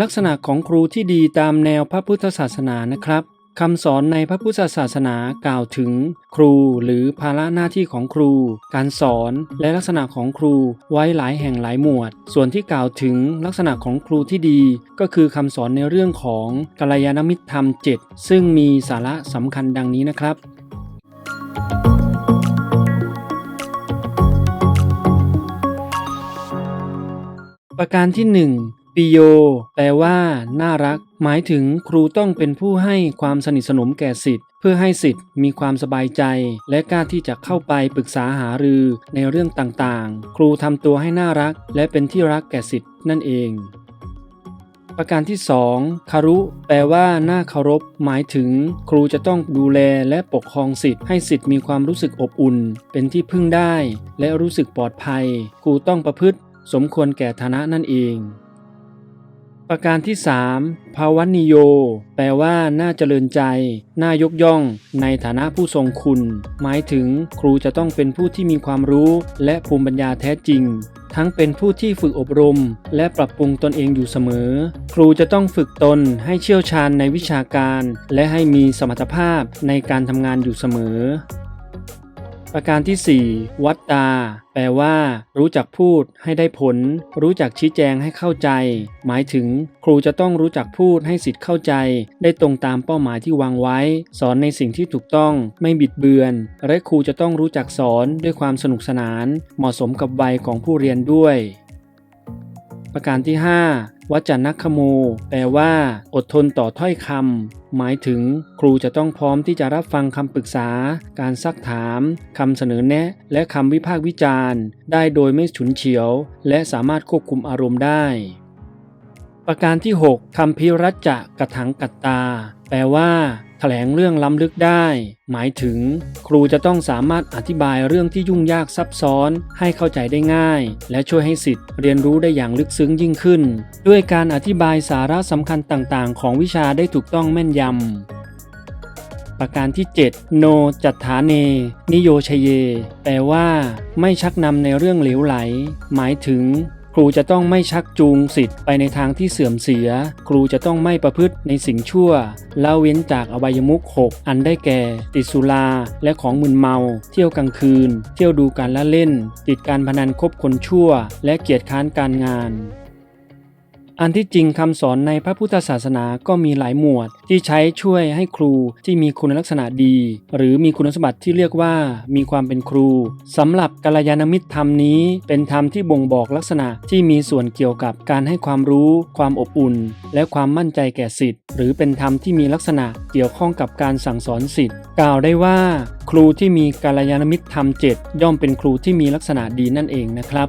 ลักษณะของครูที่ดีตามแนวพระพุทธศาสนานะครับคำสอนในพระพุทธศาสนากล่าวถึง ครูหรือภาระหน้าที่ของครู การสอนและลักษณะของครูไว้หลายแห่งหลายหมวด ส่วนที่กล่าวถึงลักษณะของครูที่ดี ก็คือคำสอนในเรื่องของกัลยาณมิตรธรรม 7 ซึ่งมีสาระสำคัญดังนี้นะครับประการที่ 1 ปิโย แปลว่า น่ารัก หมายถึงครูต้องเป็นผู้ให้ความสนิทสนมแก่สิทธิ์เพื่อให้สิทธิ์มีความสบายใจ และกล้าที่จะเข้าไปปรึกษาหารือในเรื่องต่างๆ ครูทำตัวให้น่ารัก และเป็นที่รักแก่สิทธิ์นั่นเอง ประการที่ 2 คารุ แปลว่าน่าเคารพ หมายถึง ครูจะต้องดูแลและปกครองสิทธิ์ให้สิทธิ์มีความรู้สึกอบอุ่น เป็นที่พึ่งได้ และรู้สึกปลอดภัย ครูต้องประพฤติ สมควรแก่ฐานะนั่นเอง ประการที่ 3 ภาวนิโย แปลว่า น่าเจริญใจ น่ายกย่อง ในฐานะผู้ทรงคุณ หมายถึงครูจะต้องเป็นผู้ที่มีความรู้ และภูมิปัญญาแท้จริง ทั้งเป็นผู้ที่ฝึกอบรม และปรับปรุงตนเองอยู่เสมอ ครูจะต้องฝึกตนให้เชี่ยวชาญในวิชาการ และให้มีสมรรถภาพในการทำงานอยู่เสมอ ประการที่ 4 วัตตา แปลว่า รู้จักพูดให้ได้ผล รู้จักชี้แจงให้เข้าใจ หมายถึง ครูจะต้องรู้จักพูดให้สิทธิ์เข้าใจ ได้ตรงตามเป้าหมายที่วางไว้ สอนในสิ่งที่ถูกต้องไม่บิดเบือน และครูจะต้องรู้จักสอนด้วยความสนุกสนาน เหมาะสมกับวัยของผู้เรียนด้วย ประการที่ 5 วจนักขโม แปลว่า อดทนต่อถ้อยคำหมายถึง ครูจะต้องพร้อมที่จะรับฟังคำปรึกษา การซักถามคำเสนอแนะ และคำวิพากษ์วิจารณ์ ได้โดยไม่ฉุนเฉียว และสามารถควบคุมอารมณ์ได้ ประการที่ 6คำพิรัจจะกระถังกัตตา แปลว่า ถลงเรื่องล้ำลึกได้ หมายถึง ครูจะต้องสามารถอธิบายเรื่องที่ยุ่งยากซับซ้อนให้เข้าใจได้ง่าย และช่วยให้สิทธิ์เรียนรู้ได้อย่างลึกซึ้งยิ่งขึ้น ด้วยการอธิบายสาระสำคัญต่างๆ ของวิชาได้ถูกต้องแม่นยำประการที่ 7 โนจัตฐาเน นิโยชเย แปลว่า ไม่ชักนำในเรื่องเหลวไหล หมายถึง ครูจะต้องไม่ชักจูงสิทธิ์ไปในทางที่เสื่อมเสีย ครูจะต้องไม่ประพฤติในสิ่งชั่วละเว้นจากอบายมุขหกอันได้แก่ ติดสุราและของมึนเมา เที่ยวกลางคืน เที่ยวดูการละเล่น ติดการพนันคบคนชั่ว และเกียรติค้านการงาน อันที่จริงคำสอนในพระพุทธศาสนาก็มีหลายหมวด ที่ใช้ช่วยให้ครูที่มีคุณลักษณะดี หรือมีคุณสมบัติที่เรียกว่ามีความเป็นครูสำหรับกัลยาณมิตรธรรมนี้ เป็นธรรมที่บ่งบอกลักษณะที่มีส่วนเกี่ยวกับการให้ความรู้ ความอบอุ่น และความมั่นใจแก่สิทธิ์หรือเป็นธรรมที่มีลักษณะเกี่ยวข้องกับการสั่งสอนสิทธิ์กล่าวได้ว่า ครูที่มีกัลยาณมิตรธรรมเจ็ดย่อมเป็นครูที่มีลักษณะดีนั่นเองนะครับ